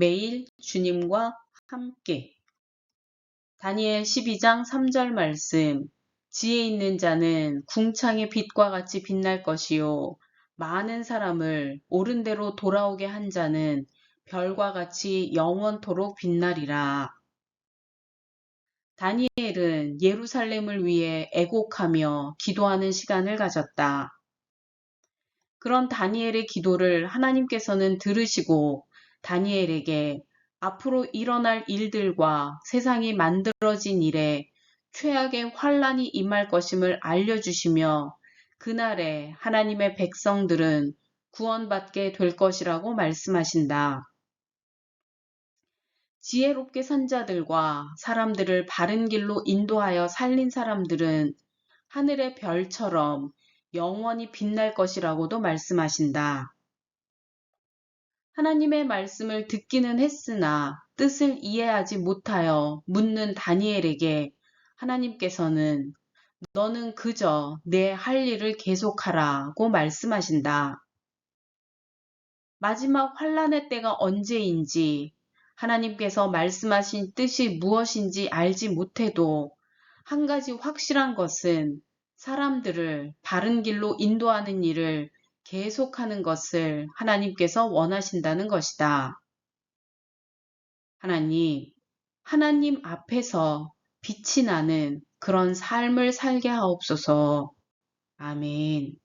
매일 주님과 함께. 다니엘 12장 3절 말씀. 지혜 있는 자는 궁창의 빛과 같이 빛날 것이요. 많은 사람을 옳은 대로 돌아오게 한 자는 별과 같이 영원토록 빛나리라. 다니엘은 예루살렘을 위해 애곡하며 기도하는 시간을 가졌다. 그런 다니엘의 기도를 하나님께서는 들으시고 다니엘에게 앞으로 일어날 일들과 세상이 만들어진 일에 최악의 환란이 임할 것임을 알려주시며 그날에 하나님의 백성들은 구원받게 될 것이라고 말씀하신다. 지혜롭게 산 자들과 사람들을 바른 길로 인도하여 살린 사람들은 하늘의 별처럼 영원히 빛날 것이라고도 말씀하신다. 하나님의 말씀을 듣기는 했으나 뜻을 이해하지 못하여 묻는 다니엘에게 하나님께서는 너는 그저 내 할 일을 계속하라고 말씀하신다. 마지막 환란의 때가 언제인지 하나님께서 말씀하신 뜻이 무엇인지 알지 못해도 한 가지 확실한 것은 사람들을 바른 길로 인도하는 일을 계속하는 것을 하나님께서 원하신다는 것이다. 하나님, 하나님 앞에서 빛이 나는 그런 삶을 살게 하옵소서. 아멘.